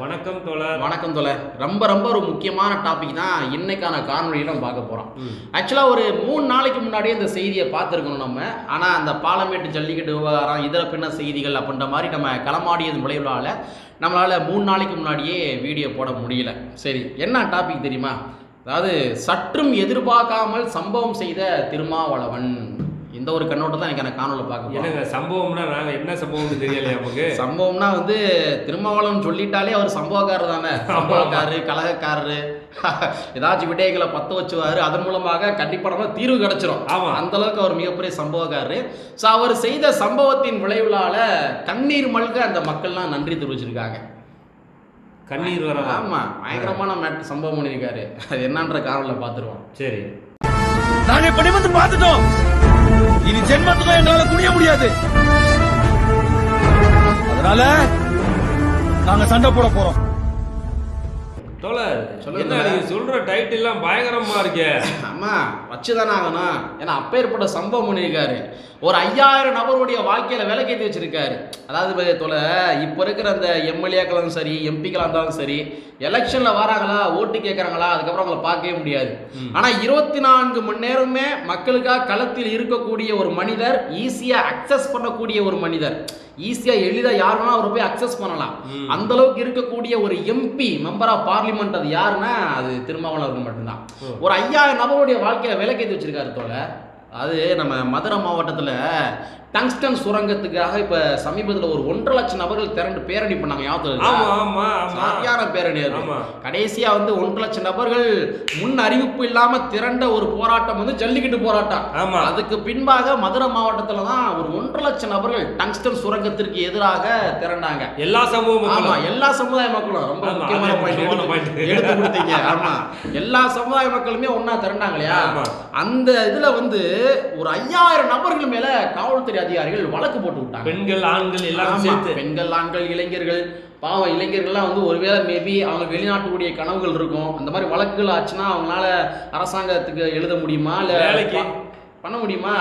வணக்கம் தோழர். வணக்கம் தோழர். ரொம்ப ரொம்ப ஒரு முக்கியமான டாபிக் தான் இன்னைக்கான காணொலியில் நம்ம பார்க்க போகிறோம். ஆக்சுவலாக ஒரு மூணு நாளைக்கு முன்னாடியே இந்த செய்தியை பார்த்துருக்கணும் நம்ம. ஆனால் அந்த பாலமேட்டு ஜல்லிக்கட்டு விவகாரம் இதர பின்ன செய்திகள் அப்படின்ற மாதிரி நம்ம களமாடியது விளைவுலால நம்மளால் மூணு நாளைக்கு முன்னாடியே வீடியோ போட முடியல. சரி என்ன டாபிக் தெரியுமா? அதாவது சற்றும் எதிர்பார்க்காமல் சம்பவம் செய்த திருமாவளவன். இந்த ஒரு கண்ணோட்டம் தான் எனக்கு அந்த காணொலியில் பார்க்க. என்னங்க சம்பவம்னா நாங்க என்ன சம்பவம்னு தெரியலையா நமக்கு? சம்பவம்னா வந்து திருமாவளவன் சொல்லிட்டாலே அவர் சம்பவக்காரர் தானே. சம்பவக்காரரு கலகக்காரரு ஏதாச்சும் விடயங்களை பத்த வச்சுவாரு. அதன் மூலமாக கண்டிப்பா நம்ம தீர்வு கிடைச்சிரும். ஆமா. அந்த அளவுக்கு அவர் மிகப்பெரிய சம்பவக்காரரு. ஸோ அவர் செய்த சம்பவத்தின் விளைவுலால கண்ணீர் மல்க அந்த மக்கள்லாம் நன்றி தெரிவிச்சிருக்காங்க. கண்ணீர் வர ஆமா பயங்கரமான மேட் சம்பவம் பண்ணியிருக்காரு. அது என்னன்ற காரணம்ல பார்த்துருவோம். சரி. நாங்க இப்ப வந்து பார்த்துட்டோம். இனி ஜென்மத்துக்கும் எங்களால துணிய முடியாது. அதனால நாங்க சண்டை போட போறோம். தோழர் என்ன சொல்ற டைட்டில் எல்லாம் பயங்கரமா இருக்கே. ஆமா வச்சுதானே ஆகணும். ஏன்னா அப்பேற்பட்ட சம்பவம் பண்ணியிருக்காரு. ஒரு ஐயாயிரம் நபருடைய வாழ்க்கையில விலக்கேற்றி வச்சிருக்காரு. அதாவது தொலை இப்போ இருக்கிற அந்த எம்எல்ஏக்களும் சரி எம்பிக்களாக இருந்தாலும் சரி எலெக்ஷன்ல வராங்களா ஓட்டு கேட்கறாங்களா அதுக்கப்புறம் அவங்கள பார்க்கவே முடியாது. ஆனா இருபத்தி நான்கு மணி நேரமே மக்களுக்காக களத்தில் இருக்கக்கூடிய ஒரு மனிதர் ஈஸியா அக்சஸ் பண்ணக்கூடிய ஒரு மனிதர். ஈஸியா எளிதா யார் வேணா அவரை போய் அக்சஸ் பண்ணலாம். அந்த அளவுக்கு இருக்கக்கூடிய ஒரு எம்பி மெம்பர் ஆஃப் பார்லிமெண்ட் அது யாருன்னா அது திருமாவளவர்கள் மட்டும்தான். ஒரு ஐயாயிரம் நபருடைய வாழ்க்கையை விலக்கேற்றி வச்சிருக்காரு தோல அது நம்ம மதுரை மாவட்டத்தில் டங்ஸ்டன் சுரங்கத்துக்காக இப்போ சமீபத்தில் ஒரு ஒன்றரை லட்சம் நபர்கள் திரண்டு பேரணி பண்ணாங்க சரியான பேரணி அது. ஆமா. கடைசியா வந்து ஒன்றரை லட்சம் நபர்கள் முன் அறிவிப்பு இல்லாம திரண்ட ஒரு போராட்டம் வந்து ஜல்லிக்கட்டு போராட்டம். ஆமா. அதுக்கு பின்பாக மதுரை மாவட்டத்துல தான் ஒரு ஒன்றரை லட்சம் நபர்கள் டங்ஸ்டன் சுரங்கத்திற்கு எதிராக திரண்டாங்க. எல்லா சமூக ஆமா மக்களும் எல்லா சமுதாய மக்களும். ரொம்ப முக்கியமான எடுத்து- கொடுத்தீங்க. ஆமா. எல்லா சமுதாய மக்களுமே ஒண்ணா திரண்டாங்க இல்லையா. அந்த இதுல வந்து ஒரு ஐயாயிரம் நபர்கள் மேல காவல்துறை அதிகாரிகள் வழக்கு போட்டு விட்டாங்க. பெண்கள் ஆண்கள் எல்லாரும் சேர்த்து. பெண்கள் ஆண்கள் இளைஞர்கள் பாவம் இளைஞர்கள்லாம் வந்து ஒருவேளை மேபி அவங்க வெளிநாட்டுடைய கனவுகள் இருக்கும். அந்த மாதிரி வழக்குகள் ஆச்சுன்னா அவங்களால அரசாங்கத்துக்கு எழுத முடியுமா? இல்ல வேலைக்கு. பண்ண முடியுமா.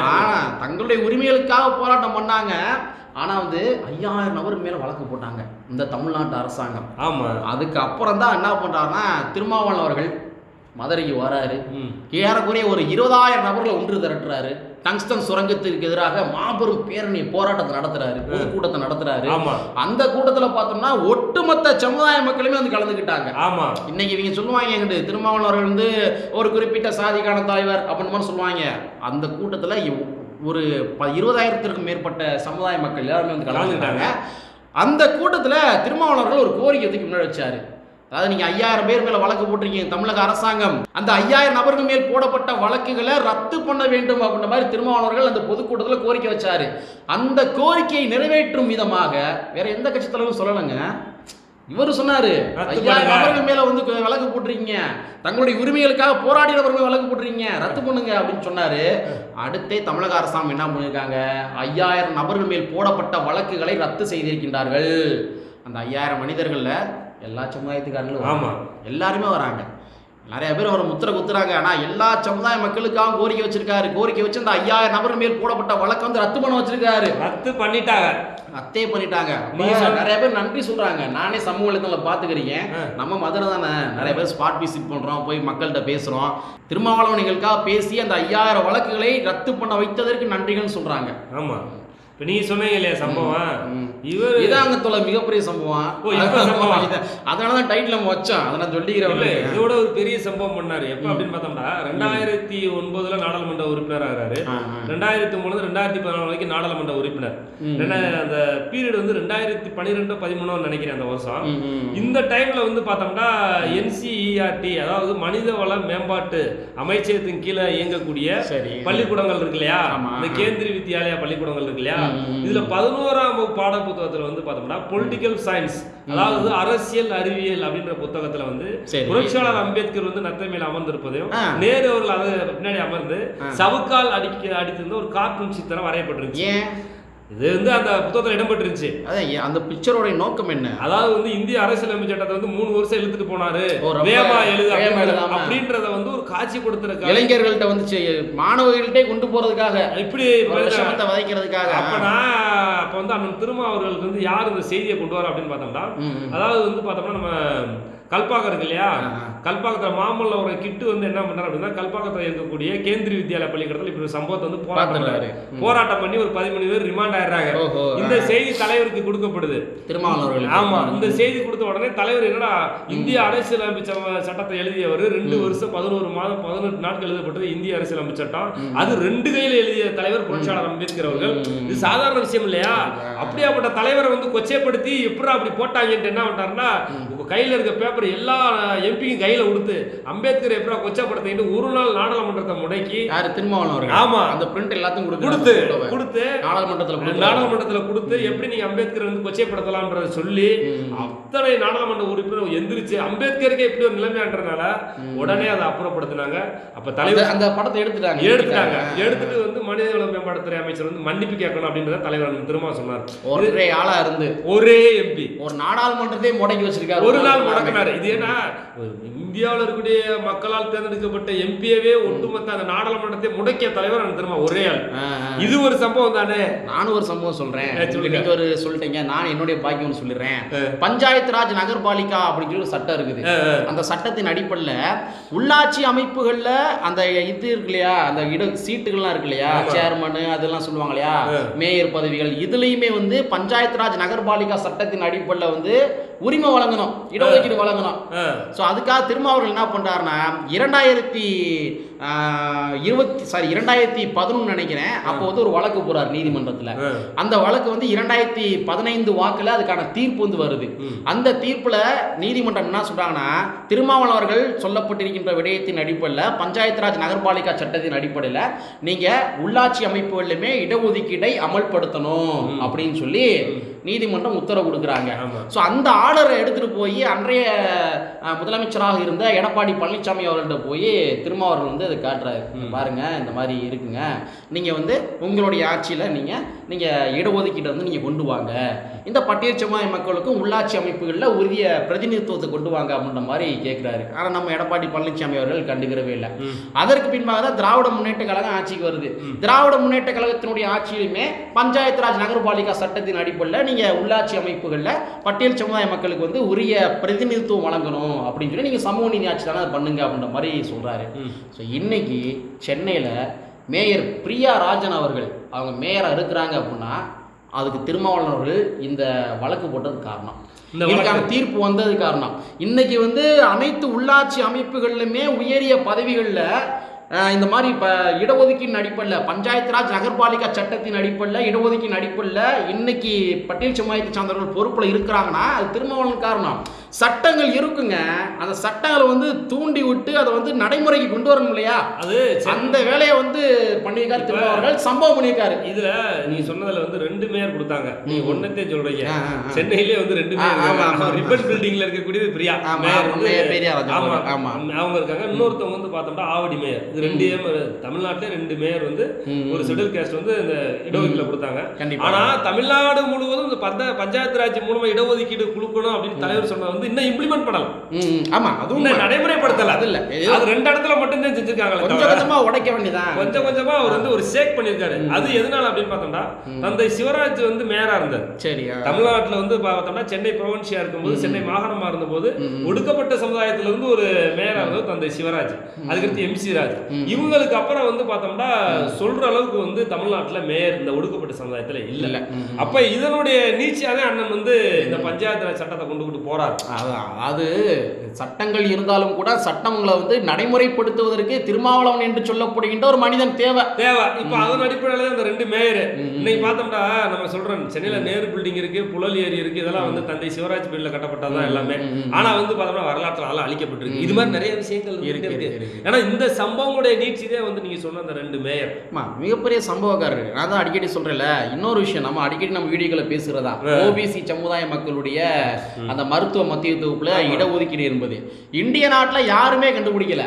ஆனா தங்களுடைய உரிமைகளுக்காக போராட்டம் பண்ணாங்க. ஆனா வந்து ஐயாயிரம் நபர் மேல வழக்கு போட்டாங்க. இந்த தமிழ்நாட்டு அரசாங்கம். ஆமா. அதுக்கு அப்புறம் தான் என்ன பண்றாருன்னா திருமாவளவன் அவர்கள் மதுரைக்கு வராரு. ஏறக்குறைய ஒரு இருபதாயிரம் நபர்களை ஒன்று திரட்டுறாரு. டங்ஸ்டன் சுரங்கத்திற்கு எதிராக மாபெரும் பேரணி போராட்டத்தை நடத்துறாரு. பொதுக்கூட்டத்தை நடத்துறாரு. அந்த கூட்டத்துல பார்த்தோம்னா ஒட்டுமொத்த சமுதாய மக்களுமே வந்து கலந்துக்கிட்டாங்க. ஆமா. இன்னைக்கு இவங்க சொல்லுவாங்க எங்கிட்டு திருமாவளவர்கள் வந்து ஒரு குறிப்பிட்ட சாதிக்கான தலைவர் அப்படின்னு மாதிரி சொல்லுவாங்க. அந்த கூட்டத்துல ஒரு ப- இருபதாயிரத்திற்கும் மேற்பட்ட சமுதாய மக்கள் எல்லாருமே வந்து கலந்துக்கிட்டாங்க. அந்த கூட்டத்துல திருமாவளவர்கள் ஒரு கோரிக்கை முன்னாடி வச்சாரு அதாவது நீங்க ஐயாயிரம் பேர் மேல வழக்கு போட்டிருக்கீங்க தமிழக அரசாங்கம். அந்த ஐயாயிரம் நபர்கள் மேல் போடப்பட்ட வழக்குகளை ரத்து பண்ண வேண்டும் அப்படின்ற மாதிரி திருமாவளவர்கள் அந்த பொதுக்கூட்டத்தில் கோரிக்கை வச்சாரு. அந்த கோரிக்கையை நிறைவேற்றும் விதமாக வேற எந்த கட்சி தலைவரும் சொல்லலைங்க. இவர் சொன்னாரு ஐயாயிரம். நபர்கள் மேல வந்து வழக்கு போட்டிருக்கீங்க. தங்களுடைய உரிமைகளுக்காக போராடினவர்கள் மேல வழக்கு போட்டிருக்கீங்க. ரத்து பண்ணுங்க அப்படின்னு சொன்னாரு. அடுத்தே தமிழக அரசாங்கம் என்ன பண்ணியிருக்காங்க ஐயாயிரம் நபர்கள் மேல் போடப்பட்ட வழக்குகளை ரத்து செய்திருக்கின்றார்கள். அந்த ஐயாயிரம் மனிதர்கள்ல எல்லா சமுதாயத்துக்காரங்களும் ஆமா. வராங்க. எல்லாருமே வராங்க. நிறைய பேர் அவரை முத்திர குத்துறாங்க. ஆனா எல்லா சமுதாய மக்களுக்காகவும் கோரிக்கை வச்சிருக்காரு. கோரிக்கை வச்சு அந்த ஐயாயிரம் நபர் மேல் போடப்பட்ட வழக்கை வந்து ரத்து பண்ண வச்சிருக்காரு. ரத்து பண்ணிட்டாங்க. அத்தே பண்ணிட்டாங்க. நிறைய பேர் நன்றி சொல்றாங்க. நானே சமூக வலைத்தளம் பாத்துக்கிறீங்க. நம்ம மதுரை தானே. நிறைய பேர் ஸ்பாட் விசிட் பண்றோம். போய் மக்கள்கிட்ட பேசுறோம். திருமாவளவன் பேசி அந்த ஐயாயிரம் வழக்குகளை ரத்து பண்ண வைத்ததற்கு நன்றிகள்னு சொல்றாங்க. ஆமா. இப்ப நீங்க சொன்னீங்க இல்லையா சம்பவம். இவர் இதாங்க தொலை மிகப்பெரிய சம்பவம். சம்பவம். அதனாலதான் டைட்டில் நம்ம வச்சோம். அதை நான் சொல்லிக்கிறேன் இதோட ஒரு பெரிய சம்பவம் பண்ணாரு. எப்ப அப்படின்னு பார்த்தோம்னா ரெண்டாயிரத்தி ஒன்பதுல நாடாளுமன்ற உறுப்பினர் ஆகிறாரு. ரெண்டாயிரத்தி மூணுல ரெண்டாயிரத்தி பதினாலு வரைக்கும் நாடாளுமன்ற உறுப்பினர். அந்த பீரியட் வந்து ரெண்டாயிரத்தி பன்னிரெண்டு பதிமூணு நினைக்கிறேன் அந்த வருஷம். இந்த டைம்ல வந்து பார்த்தோம்னா என்சிஇஆர்டி அதாவது மனித வள மேம்பாட்டு அமைச்சகத்தின் கீழே இயங்கக்கூடிய பள்ளிக்கூடங்கள் இருக்கு இல்லையா. இந்த கேந்திரிய வித்யாலயா பள்ளிக்கூடங்கள் இருக்கு இல்லையா? இதுல பதினோராம் பாட புத்தகத்துல வந்து பார்த்தோம்னா பொலிட்டிக்கல் சயின்ஸ் அதாவது அரசியல் அறிவியல் அப்படின்ற புத்தகத்துல வந்து. புரட்சியாளர் அம்பேத்கர் வந்து நத்தை மேல அமர்ந்திருப்பதையும். நேரு அவர்கள் அதை பின்னாடி அமர்ந்து. சவுக்கால் அடிக்க அடித்திருந்த ஒரு கார்ட்டூன் சித்திரம் வரையப்பட்டிருந்துச்சு ஏன் இது வந்து அந்த புத்தகத்தில் இடம்பெற்றிருந்துச்சு அதான் அந்த பிக்சரோட நோக்கம் என்ன? அதாவது வந்து இந்திய அரசியலமைப்பு சட்டத்தை வந்து மூணு வருஷம் இழுத்துட்டு போனாரு. வேகமா எழுது அப்படின்றத- வந்து ஒரு காட்சி கொடுத்துருக்காங்க இளைஞர்கள்ட்ட வந்து மாணவர்கள்ட்டே கொண்டு போறதுக்காக இப்படி விதைக்கிறதுக்காக. அப்ப நான் அப்ப வந்து அண்ணன் திருமா அவர்களுக்கு வந்து யார் இந்த செய்தியை கொண்டு வர அப்படின்னு பார்த்தோம்னா. அதாவது வந்து பார்த்தோம்னா நம்ம கல்பாக்கம் இருக்கு இல்லையா. கல்பாக்கத்துல மாமல்ல ஒரு கிட்டு வந்து என்ன பண்றாரு அப்படின்னா கல்பாக்கத்துல இருக்கக்கூடிய கேந்திரிய வித்யாலய பள்ளிக்கூடத்துல இப்படி ஒரு சம்பவத்தை வந்து போராட்டம். போராட்டம் பண்ணி ஒரு பதிமூணு பேர் ரிமாண்ட் ஆயிடுறாங்க. இந்த செய்தி தலைவருக்கு கொடுக்கப்படுது. திருமாவளவர்கள் ஆமா இந்த செய்தி கொடுத்த உடனே தலைவர் என்னடா இந்திய அரசியலமைப்பு சட்டத்தை எழுதியவர் ரெண்டு வருஷம் பதினோரு மாதம் பதினெட்டு நாட்கள் எழுதப்பட்டது இந்திய அரசியலமைப்பு சட்டம். அது ரெண்டு கையில எழுதிய தலைவர் புரட்சியாளர் அம்பேத்கர் அவர்கள். இது சாதாரண விஷயம் இல்லையா? அப்படியாப்பட்ட தலைவரை வந்து கொச்சைப்படுத்தி எப்படி அப்படி போட்டாங்கன்ட்டு என்ன பண்ணாருன்னா கையில இருக்க பேப்பர் எல்லா எம்பிக்கும் கையில கொடுத்து அம்பேத்கர் எப்படி கொச்சைப்படுத்திட்டு ஒரு நாள் நாடாளுமன்றத்தை முடக்கி யாரு? திருமாவளவர்கள் ஆமா. அந்த பிரிண்ட் எல்லாத்தையும் கொடுத்து கொடுத்து நாடாளுமன்றத்துல நாடாளுமன்றத்துல கொடுத்து எப்படி நீங்க அம்பேத்கர் வந்து கொச்சைப்படுத்தலாம்ன்றத சொல்லி அத்தனை நாடாளுமன்ற உறுப்பினர் எந்திரிச்சு அம்பேத்கருக்கே எப்படி ஒரு நிலைமையான்றனால உடனே அதை அப்புறப்படுத்தினாங்க. அப்ப தலைவர் அந்த படத்தை எடுத்துட்டாங்க. எடுத்துட்டாங்க. எடுத்துட்டு வந்து மனிதவள மேம்பாட்டுத்துறை அமைச்சர் வந்து மன்னிப்பு கேட்கணும் அப்படின்றத தலைவர் திரும்ப சொன்னார். ஒரே ஆளா இருந்து ஒரே எம்பி. ஒரு நாடாளுமன்றத்தையே முடக்கி வச்சிருக்காரு. ஒரு நாள் முடக்கினாரு இது ஏன்னா இந்தியாவில் இருக்கக்கூடிய மக்களால் தேர்ந்தெடுக்கப்பட்ட எம்பியவே ஒட்டுமொத்த அந்த நாடாளுமன்றத்தை முடக்கிய தலைவர் அண்ணன் திரும்ப ஒரே ஆள். இது ஒரு சம்பவம் தானே? நானும் ஒரு சம்பவம் சொல்றேன். ஆ, சொல்லுங்க. நீங்க ஒரு சொல்லிட்டீங்க. நான் என்னுடைய பாக்கியம் சொல்லிடுறேன். பஞ்சாயத்து ராஜ் நகர்பாலிகா அப்படின்னு சொல்லி ஒரு சட்டம் இருக்குது. அந்த சட்டத்தின் அடிப்படையில் உள்ளாட்சி அமைப்புகள்ல அந்த இது இருக்கு இல்லையா? அந்த இட சீட்டுகள்லாம் இருக்கு இல்லையா. சேர்மனு அதெல்லாம் சொல்லுவாங்க இல்லையா? மேயர் பதவிகள். இதுலயுமே வந்து பஞ்சாயத்து ராஜ் நகர்பாலிகா சட்டத்தின் அடிப்படையில் வந்து உரிமை வழங்கணும் இடஒதுக்கீடு வழங்கணும். ஸோ அதுக்காக திரும்ப அவர்கள் என்ன பண்ணுறாருன்னா இரண்டாயிரத்தி இருபத்தி சாரி இரண்டாயிரத்தி பதினொன்று நினைக்கிறேன். அப்போ வந்து ஒரு வழக்கு போறார் நீதிமன்றத்தில். அந்த வழக்கு வந்து இரண்டாயிரத்தி பதினைந்து வாக்கில் அதுக்கான தீர்ப்பு வந்து வருது. அந்த தீர்ப்பில் நீதிமன்றம் என்ன சொல்றாங்கன்னா திருமாவளவர்கள் சொல்லப்பட்டிருக்கின்ற விடயத்தின் அடிப்படையில் பஞ்சாயத்து ராஜ் நகர்பாலிகா சட்டத்தின் அடிப்படையில் நீங்கள் உள்ளாட்சி அமைப்புகளிலுமே இடஒதுக்கீடை அமல்படுத்தணும் அப்படின்னு சொல்லி நீதிமன்றம் உத்தரவு கொடுக்குறாங்க. ஸோ அந்த ஆர்டரை எடுத்துட்டு போய் அன்றைய முதலமைச்சராக இருந்த எடப்பாடி பழனிசாமி அவர்கள்ட்ட போய் திருமாவர்கள் வந்து அதை காட்டுறாரு. பாருங்க இந்த மாதிரி இருக்குங்க. நீங்க வந்து உங்களுடைய ஆட்சியில நீங்க நீங்க இடஒதுக்கீட்டை வந்து நீங்க கொண்டு வாங்க. இந்த பட்டியல் சமுதாய மக்களுக்கும் உள்ளாட்சி அமைப்புகளில் உரிய பிரதிநிதித்துவத்தை கொண்டு வாங்க அப்படின்ற மாதிரி கேட்குறாரு ஆனால் நம்ம எடப்பாடி பழனிசாமி அவர்கள் கண்டுக்கிறவே இல்லை. அதற்கு பின்பாக தான் திராவிட முன்னேற்ற கழகம் ஆட்சிக்கு வருது. திராவிட முன்னேற்ற கழகத்தினுடைய ஆட்சியிலுமே பஞ்சாயத்து ராஜ் நகர்பாலிகா சட்டத்தின் அடிப்படையில் நீங்கள் உள்ளாட்சி அமைப்புகளில் பட்டியல் சமுதாய மக்களுக்கு வந்து உரிய பிரதிநிதித்துவம் வழங்கணும் அப்படின்னு சொல்லி நீங்கள் சமூக நீதி ஆட்சி தானே பண்ணுங்க அப்படின்ற மாதிரி சொல்கிறாரு ஸோ இன்னைக்கு சென்னையில் மேயர் பிரியா ராஜன் அவர்கள் அவங்க மேயராக இருக்கிறாங்க அப்படின்னா அதுக்கு திருமாவளவன் அவர்கள் இந்த வழக்கு போட்டது காரணம். இதுக்கான தீர்ப்பு வந்தது காரணம். இன்னைக்கு வந்து அனைத்து உள்ளாட்சி அமைப்புகளிலுமே உயரிய பதவிகளில் இந்த மாதிரி இப்போ இடஒதுக்கீட்டின் அடிப்படையில் பஞ்சாயத்து ராஜ் நகர்பாலிகா சட்டத்தின் அடிப்படையில் இடஒதுக்கீட்டின் அடிப்படையில் இன்னைக்கு பட்டியல் சமுதாயத்தை சார்ந்தவர்கள் பொறுப்பில் இருக்கிறாங்கன்னா அது திருமாவளவன் காரணம். சட்டங்கள் இருக்குங்க. அந்த சட்டங்களை வந்து தூண்டி விட்டு அதை வந்து நடைமுறைக்கு கொண்டு வரணும் இல்லையா? அது அந்த வேலையை வந்து பண்ணியிருக்காரு திருமாவளவர்கள் சம்பவம் பண்ணியிருக்காரு. இதுல நீ சொன்னதுல வந்து ரெண்டு மேயர் கொடுத்தாங்க. நீ ஒன்னத்தே சொல்றீங்க. சென்னையிலே வந்து ரெண்டு மேயர் ரிப்பன் பில்டிங்ல இருக்கக்கூடியது பிரியா. ஆமா, மேயர் பெரியா ஆமா. அவங்க இருக்காங்க. இன்னொருத்தவங்க வந்து பார்த்தோம்னா ஆவடி மேயர். இது ரெண்டு தமிழ்நாட்டுல ரெண்டு மேயர் வந்து ஒரு ஷெட்யூல் கேஸ்ட் வந்து இந்த இடஒதுக்கீடுல கொடுத்தாங்க. கண்டிப்பா. ஆனா தமிழ்நாடு முழுவதும் இந்த பஞ்சாயத்து ராஜ் மூலமா இடஒதுக்கீடு கொடுக்கணும் அப்படின்னு தலைவர் சொன்னது வந்து இன்னும் இம்ப்ளிமெண்ட் பண்ணல ம், ம், ஆமா அதுவும் நடைமுறைப்படுத்தல அது இல்ல. அது ரெண்டு இடத்துல மட்டும் தான் செஞ்சிருக்காங்களே கொஞ்சம் கொஞ்சமா உடைக்க வேண்டியதான் கொஞ்சம் கொஞ்சமா அவர் வந்து ஒரு ஷேக் பண்ணிருக்காரு. அது எதனால அப்படின்னு பார்த்தோம்னா தந்தை சிவராஜ் வந்து மேயரா இருந்தார். சரி. தமிழ்நாட்டுல வந்து பார்த்தோம்னா சென்னை ப்ரொவின்சியா இருக்கும்போது சென்னை மாகாணமா இருந்தபோது. ஒடுக்கப்பட்ட சமுதாயத்துல இருந்து ஒரு மேயரா இருந்தவர் தந்தை சிவராஜ். அதுக்கடுத்து எம் சி ராஜ். இவங்களுக்கு அப்புறம் வந்து பார்த்தோம்னா சொல்ற அளவுக்கு வந்து தமிழ்நாட்டுல மேயர் இந்த ஒடுக்கப்பட்ட சமுதாயத்துல இல்ல. அப்ப இதனுடைய நீச்சியாவே அண்ணன் வந்து இந்த பஞ்சாயத்து சட்டத்தை கொண்டு விட்டு போறாரு. அதான் அதாவது சட்டங்கள் இருந்தாலும் கூட சட்டங்களை வந்து நடைமுறைப்படுத்துவதற்கு திருமாவளவன் என்று சொல்லப்படுகின்ற ஒரு மனிதன் தேவை. தேவை. இப்ப அதன் அடிப்படையில தான் இந்த ரெண்டு மேயர். இன்னைக்கு பார்த்தோம்னா நம்ம சொல்றோம் சென்னையில நேரு பில்டிங் இருக்கு புழல் ஏரி இருக்கு இதெல்லாம் வந்து தந்தை சிவராஜ் பீரியட்ல கட்டப்பட்டதுதான் எல்லாமே. ம், ம். ஆனா வந்து பார்த்தோம்னா வரலாற்றுல அதெல்லாம் அழிக்கப்பட்டிருக்கு. இது மாதிரி நிறைய விஷயங்கள் இருக்கு. ஏன்னா இந்த சம்பவங்களுடைய நீட்சிதே வந்து நீங்க சொன்ன அந்த ரெண்டு மேயர். மிகப்பெரிய சம்பவக்காரர். நான் தான் அடிக்கடி சொல்றேன்ல இன்னொரு விஷயம் நம்ம அடிக்கடி நம்ம வீடியோக்களை பேசுறதா? ஓபிசி சமுதாய மக்களுடைய அந்த மருத்துவ மத்திய தொகுப்புல இடஒதுக்கீடு என்பது. இந்திய நாட்டில் யாருமே கண்டுபிடிக்கல.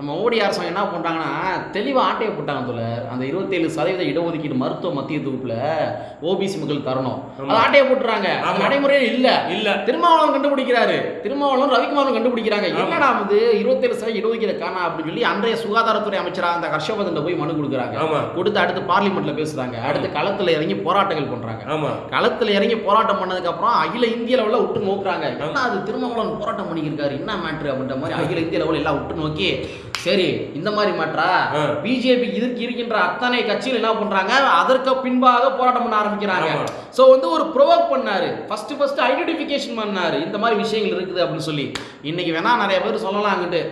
நம்ம மோடி அரசாங்கம் என்ன பண்றாங்கன்னா தெளிவா ஆட்டையை போட்டாங்க தோழர் அந்த இருபத்தேழு சதவீத இடஒதுக்கீடு மருத்துவ மத்திய தொகுப்புல ஓபிசி மக்கள் தரணும். அது ஆட்டையை போட்டுறாங்க. அது. நடைமுறையே இல்ல. இல்ல. திருமாவளவன் கண்டுபிடிக்கிறாரு. திருமாவளவன் ரவிக்குமாரும் கண்டுபிடிக்கிறாங்க. என்னடா வந்து இருபத்தேழு சதவீத இடஒதுக்கீடு காணா அப்படின்னு சொல்லி அன்றைய சுகாதாரத்துறை அமைச்சரா அந்த ஹர்ஷவர்தன் போய் மனு கொடுக்குறாங்க. கொடுத்து அடுத்து பார்லிமெண்ட்ல பேசுறாங்க. அடுத்து களத்துல இறங்கி போராட்டங்கள் பண்றாங்க. களத்துல இறங்கி போராட்டம் பண்ணதுக்கு அப்புறம் அகில இந்திய லெவலில் விட்டு நோக்குறாங்க. என்ன அது திருமாவளவன் போராட்டம் பண்ணியிருக்காரு என்ன மேட்ரு அப்படின்ற மாதிரி அகில இந்திய லெவலில் எல்லாம் விட்டு நோக்கி சரி இந்த மாதிரி ஆ. பிஜேபி இதுக்கு இருக்கின்ற அத்தனை கட்சிகள் என்ன பண்றாங்க? அதற்கு பின்பாக போராட்டம் பண்ண ஆரம்பிக்கிறாங்க. ஸோ வந்து ஒரு ப்ரொவோக் பண்ணாரு. ஃபர்ஸ்ட் ஃபர்ஸ்ட் ஐடென்டிஃபிகேஷன் பண்ணாரு. இந்த மாதிரி விஷயங்கள் இருக்குது அப்படின்னு சொல்லி. இன்னைக்கு வேணா நிறைய பேர் சொல்லலாம் அங்கிட்டு.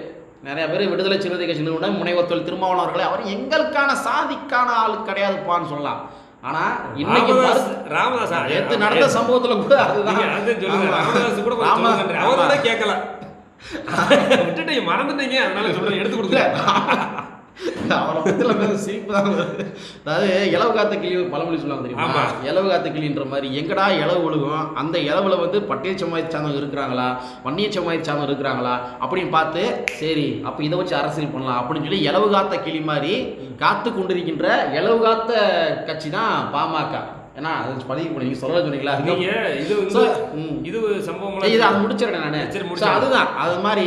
நிறைய பேர் விடுதலை சிறுத்தை கட்சி நிறுவனம் முனைவர் தொழில் திருமாவளவன் அவர்களே அவர் எங்களுக்கான சாதிக்கான ஆளு கிடையாதுப்பான்னு சொல்லலாம். ஆனா இன்னைக்கு ராமதாஸ் நடந்த சம்பவத்துல கூட அதுதான். ராமதாஸ் கூட கொஞ்சம் விட்டுட்டீங்க மறந்துட்டீங்க. அதனால சொல்றேன் எடுத்து கொடுக்கல அவரை பத்தில மேல சிரிப்பு தான். வருது. அதாவது இலவு காத்த கிளி பழமொழி சொல்லுவாங்க தெரியுமா. இலவு காத்த கிளின்ற மாதிரி எங்கடா இலவு ஒழுகும்? அந்த இலவுல வந்து பட்டிய சமுதாயத்தை சார்ந்தவங்க இருக்கிறாங்களா? வன்னிய சமுதாயத்தை சார்ந்தவங்க இருக்கிறாங்களா? அப்படின்னு பார்த்து சரி அப்ப இதை வச்சு அரசியல் பண்ணலாம் அப்படின்னு சொல்லி இலவு காத்த கிளி மாதிரி காத்து கொண்டிருக்கின்ற இலவு காத்த கட்சி தான் பாமக ஏன்னா அது பதிவு பண்ணி சொல்ல சொன்னீங்களா? நீங்க இது. இது சம்பவம் இது அது முடிச்சிடறேன் நானு. சரி, முடிச்சிடுங்க. அதுதான். அது மாதிரி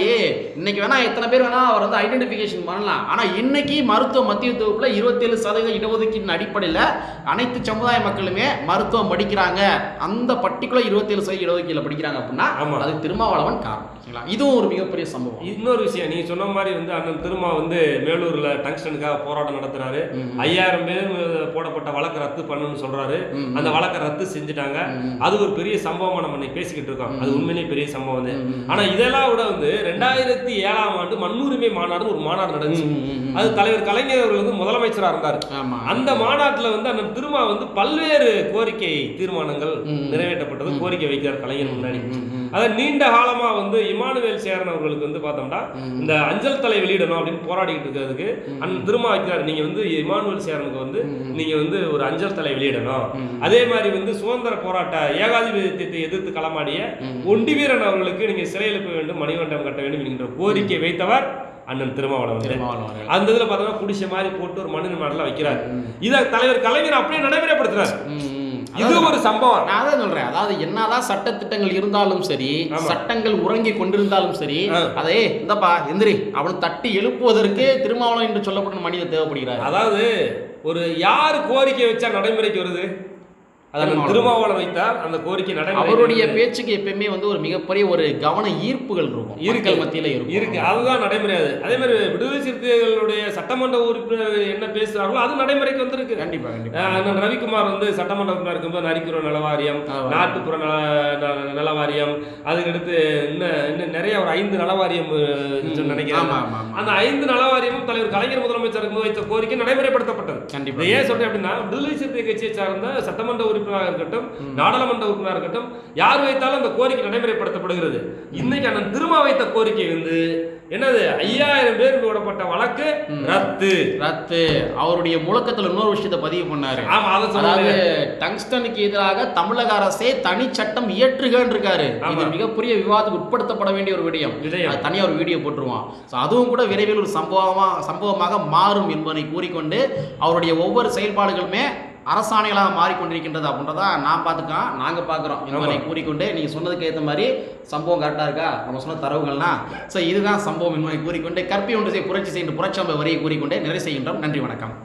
இன்னைக்கு வேணா எத்தனை பேர் வேணா அவர் வந்து ஐடென்டிஃபிகேஷன் பண்ணலாம். ஆனா இன்னைக்கு மருத்துவ மத்திய தொகுப்புல இருபத்தேழு சதவீத இடஒதுக்கீட்டின் அடிப்படையில அனைத்து சமுதாய மக்களுமே மருத்துவம் படிக்கிறாங்க. அந்த பர்டிகுலர் இருபத்தேழு சதவீத இடஒதுக்கீடுல படிக்கிறாங்க அப்படின்னா. அது திருமாவளவன் காரணம். சரிங்களா? இதுவும் ஒரு மிகப்பெரிய சம்பவம். இன்னொரு விஷயம் நீங்க சொன்ன மாதிரி வந்து அண்ணன் திருமா வந்து மேலூர்ல டங்ஸ்டனுக்காக போராட்டம் நடத்துறாரு. ஐயாயிரம் பேர் போடப்பட்ட வழக்கு ரத்து பண்ணுன்னு சொல்றாரு. அந்த வழக்கை ரத்து செஞ்சுட்டாங்க. அது ஒரு பெரிய சம்பவமா நம்ம இன்னைக்கு பேசிக்கிட்டு இருக்கோம். அது உண்மையிலேயே பெரிய சம்பவம் வந்து. ஆனா இதெல்லாம் விட வந்து ரெண்டாயிரத்தி ஏழாம் ஆண்டு மண்ணுரிமை மாநாடு ஒரு மாநாடு நடந்துச்சு. அது தலைவர் கலைஞர் வந்து முதலமைச்சரா இருந்தார். அந்த மாநாட்டுல வந்து அண்ணன் திருமா வந்து பல்வேறு கோரிக்கை தீர்மானங்கள். நிறைவேற்றப்பட்டது. கோரிக்கை வைக்கிறார் கலைஞர் முன்னாடி. அதாவது நீண்ட காலமா வந்து இமானுவேல் சேரன் அவர்களுக்கு வந்து பார்த்தோம்னா. இந்த அஞ்சல் தலை வெளியிடணும் அப்படின்னு போராடிக்கிட்டு இருக்கிறதுக்கு அண்ணன் திருமா வைக்கிறார் நீங்க வந்து இமானுவேல் சேரனுக்கு வந்து. நீங்க வந்து ஒரு அஞ்சல் தலை வெளியிடணும். அதே மாதிரி வந்து சுதந்திர போராட்ட ஏகாதிபத்தியத்தை எதிர்த்து களமாடிய. ஒண்டி வீரன் அவர்களுக்கு நீங்க சிறை எழுப்ப வேண்டும் மணிமண்டபம் கட்ட வேண்டும் என்கின்ற கோரிக்கை வைத்தவர் அண்ணன் திருமாவளவன். அந்த இதுல பார்த்தோம்னா குடிசை மாதிரி போட்டு ஒரு மனு மாடல வைக்கிறார். இத தலைவர் கலைஞர் அப்படியே நடைமுறைப்படுத்துறார். இது ஒரு சம்பவம். நான் அதான் சொல்றேன். அதாவது என்னதான் சட்டத்திட்டங்கள் இருந்தாலும் சரி. சட்டங்கள் உறங்கி கொண்டிருந்தாலும் சரி. அதே இந்தப்பா எந்திரி. அவனை தட்டி எழுப்புவதற்கு திருமாவளவன் என்று சொல்லப்பட்ட மனிதர் தேவைப்படுகிறார். அதாவது ஒரு யார் கோரிக்கை வச்சா நடைமுறைக்கு வருது? அது. திருமாவளவன் வைத்தால் அந்த கோரிக்கை நடைமுறை அவருடைய பேச்சுக்கு எப்பயுமே வந்து ஒரு மிகப்பெரிய ஒரு கவன ஈர்ப்புகள் இருக்கும். இருக்கு. மக்கள் மத்தியில இருக்கும். இருக்கு. அதுதான் நடைமுறையாது. அதே மாதிரி விடுதலை சிறுத்தைகளுடைய சட்டமன்ற உறுப்பினர் என்ன பேசுறாங்களோ அது நடைமுறைக்கு வந்திருக்கு. கண்டிப்பா கண்டிப்பா. ரவிக்குமார் வந்து சட்டமன்ற உறுப்பினர் இருக்கும்போது நரிக்குற நலவாரியம். நாட்டுப்புற நல நல- நலவாரியம் அதுக்கடுத்து இன்னும் இன்னும் நிறைய ஒரு ஐந்து நலவாரியம். நினைக்கிறேன். அந்த ஐந்து நலவாரியமும் தலைவர் கலைஞர் முதலமைச்சர் இருக்கும்போது வைத்த கோரிக்கை நடைமுறைப்படுத்தப்பட்டது. கண்டிப்பா ஏன் சொல்றேன் அப்படின்னா விடுதலை சிறுத்தை கட்சியை சார்ந்த சட்டமன்ற உறுப்பினராக இருக்கட்டும் நாடாளுமன்ற உறுப்பினராக இருக்கட்டும் யார் வைத்தாலும் அந்த கோரிக்கை நடைமுறைப்படுத்தப்படுகிறது. இன்னைக்கு அண்ணன் திருமா வைத்த கோரிக்கை வந்து என்னது? ஐயாயிரம் பேர் போடப்பட்ட வழக்கு. ரத்து. ரத்து. அவருடைய முழக்கத்துல இன்னொரு விஷயத்தை பதிவு பண்ணாரு. அதாவது டங்ஸ்டனுக்கு எதிராக தமிழக அரசே தனி சட்டம் இயற்றுகன்னு இருக்காரு இது. மிகப்பெரிய விவாதத்துக்கு உட்படுத்தப்பட வேண்டிய ஒரு விடயம். விடயம். அது தனியா ஒரு வீடியோ போட்டுருவான். அதுவும் கூட விரைவில் ஒரு சம்பவமா சம்பவமாக மாறும் என்பதை கூறிக்கொண்டு அவருடைய ஒவ்வொரு செயல்பாடுகளுமே அரசாணைகளாக மாறிக்கொண்டிருக்கின்றது அப்படின்றத நான் பார்த்துக்கோம் நாங்கள் பார்க்குறோம். என்பதை. கூறிக்கொண்டு நீங்கள் சொன்னதுக்கு ஏற்ற மாதிரி சம்பவம் கரெக்டாக இருக்கா? நம்ம சொன்ன தரவுகள்னா ஸோ இதுதான் சம்பவம் என்பதை கூறிக்கொண்டு கற்பி ஒன்று செய் புரட்சி செய்கின்ற புரட்சி வரியை கூறிக்கொண்டு நிறைவு செய்கின்றோம். நன்றி வணக்கம்.